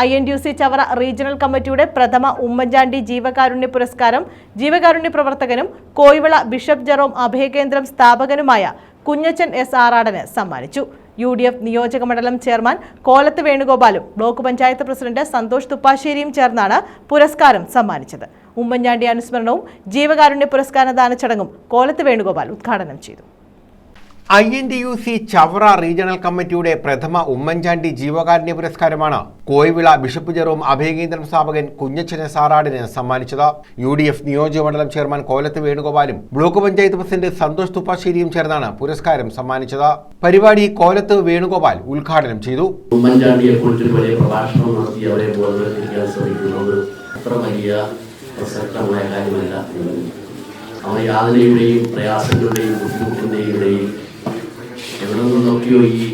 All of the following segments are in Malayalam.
I N U C Chavara regional കമ്മിറ്റിയുടെ പ്രഥമ ഉമ്മൻചാണ്ടി ജീവകാരുണ്യ പുരസ്കാരം ജീവകാരുണ്യ പ്രവർത്തകനും കോയിവള ബിഷപ്പ് ജെറോം അഭയകേന്ദ്രം സ്ഥാപകനുമായ കുഞ്ഞച്ചൻ എസ് ആറാടന് സമ്മാനിച്ചു. യു ഡി എഫ് നിയോജക മണ്ഡലം ചെയർമാൻ കോലത്ത് വേണുഗോപാലും ബ്ലോക്ക് പഞ്ചായത്ത് പ്രസിഡന്റ് സന്തോഷ് തുപ്പാശ്ശേരിയും ചേർന്നാണ് പുരസ്കാരം സമ്മാനിച്ചത്. ഉമ്മൻചാണ്ടി അനുസ്മരണവും ജീവകാരുണ്യ പുരസ്കാര ദാന ചടങ്ങും കോലത്ത് വേണുഗോപാൽ ഉദ്ഘാടനം ചെയ്തു. I N D U C Chavara regional കമ്മിറ്റിയുടെ പ്രഥമ ഉമ്മൻചാണ്ടി ജീവകാരുണ്യ പുരസ്കാരമാണ് കോയിവിള ബിഷപ്പ് ജെറോം അഭയകേന്ദ്രം സ്ഥാപകൻ കുഞ്ഞച്ചന സാറാടിന് സമ്മാനിച്ചത്. യു ഡി എഫ് നിയോജകമണ്ഡലം ചെയർമാൻ കോലത്ത് വേണുഗോപാലും ബ്ലോക്ക് പഞ്ചായത്ത് പ്രസിഡന്റ് സന്തോഷ് തുപ്പാശ്ശേരിയും ചേർന്നാണ് പുരസ്കാരം സമ്മാനിച്ചത്. പരിപാടി കോലത്ത് വേണുഗോപാൽ ഉദ്ഘാടനം ചെയ്തു. ഉമ്മൻചാണ്ടിയെ കുറിച്ചൊരു പ്രഭാഷണം നടത്തി അവരെ ബോധവൽക്കരിക്കാൻ പ്രസക്തമായ അവൻ യാതനയുടെയും പ്രയാസങ്ങളുടെയും ബുദ്ധിമുട്ടിന്റെയും എവിടെ നിന്നൊക്കെയോ ഈ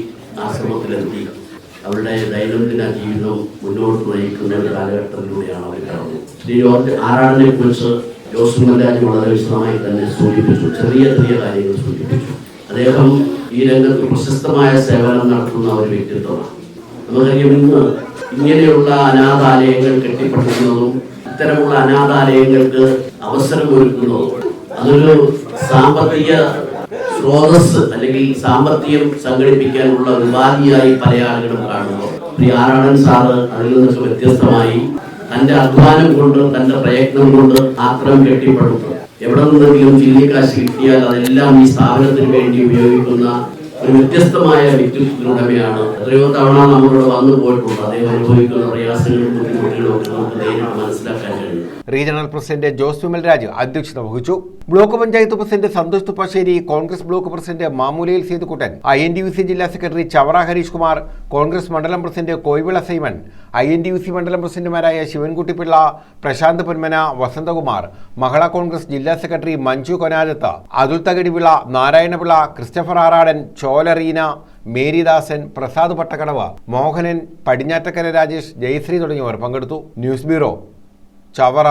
ആശ്രമത്തിലെത്തി അവരുടെ ദൈനംദിന ജീവിതം മുന്നോട്ട് നയിക്കുന്ന ഒരു കാലഘട്ടത്തിലൂടെയാണ് അവർ കടന്നത്. ശ്രീ ജോർജ് ആറാടിനെ കുറിച്ച് ജോസ് മല്ലാജ് വളരെ വിശദമായി തന്നെ സൂചിപ്പിച്ചു. ചെറിയ ചെറിയ കാര്യങ്ങൾ സൂചിപ്പിച്ചു. അദ്ദേഹം ഈ രംഗത്ത് പ്രശസ്തമായ സേവനം നടത്തുന്ന ഒരു വ്യക്തിത്വമാണ്. നമുക്കറിയാം ഇന്ന് ഇങ്ങനെയുള്ള അനാഥാലയങ്ങൾ കെട്ടിപ്പടുക്കുന്നതും ഇത്തരമുള്ള അനാഥാലയങ്ങൾക്ക് അവസരം ഒരുക്കുന്നതും അതൊരു സാമ്പത്തിക സ്രോതസ് അല്ലെങ്കിൽ സാമ്പത്തികം സംഘടിപ്പിക്കാനുള്ള ഉപാധിയായി പല ആളുകളും കാണുന്നു. ശ്രീ ആറാണൻ സാറ് അതിൽ നിന്നൊക്കെ വ്യത്യസ്തമായി തന്റെ അധ്വാനം കൊണ്ട് തന്റെ പ്രയത്നം കൊണ്ട് ആത്രം കെട്ടിപ്പടുത്തു. എവിടെ നിന്നെങ്കിലും ചില്ലിക്കാശ് കിട്ടിയാൽ അതെല്ലാം ഈ സ്ഥാപനത്തിന് വേണ്ടി ഉപയോഗിക്കുന്ന ഒരു വ്യത്യസ്തമായ വ്യക്തിത്വത്തിനുടമയാണ് എത്രയോ തവണ നമ്മളിവിടെ വന്നു പോയിട്ടുണ്ട്. അദ്ദേഹം അനുഭവിക്കുന്ന പ്രയാസങ്ങളും ബുദ്ധിമുട്ടുകളും ഒക്കെ നമുക്ക് നേരിട്ട് മനസ്സിലാക്കാൻ കഴിയും. റീജിയണൽ പ്രസിഡന്റ് ജോസ് വിമൽ രാജ് അധ്യക്ഷത വഹിച്ചു. Block panchayat president Santhosh Thuppassery Congress block president Mamoolayil Sethukuttan I N D U C ജില്ലാ സെക്രട്ടറി ചവറ ഹരീഷ് കുമാർ കോൺഗ്രസ് മണ്ഡലം president Koyivila Simon I N D U C മണ്ഡലം പ്രസിഡന്റുമാരായ ശിവൻകുട്ടിപ്പിള്ള പ്രശാന്ത് പൊന്മന വസന്തകുമാർ മഹള കോൺഗ്രസ് ജില്ലാ സെക്രട്ടറി മഞ്ജു കൊനാദത്ത് അതുൽ തകടിവിള നാരായണപിള്ള ക്രിസ്റ്റഫർ ആറാടൻ ചോലറീന മേരിദാസൻ പ്രസാദ് പട്ടക്കടവ മോഹനൻ പടിഞ്ഞാറ്റക്കര രാജേഷ് ജയശ്രീ തുടങ്ങിയവർ പങ്കെടുത്തു. News bureau Chavara.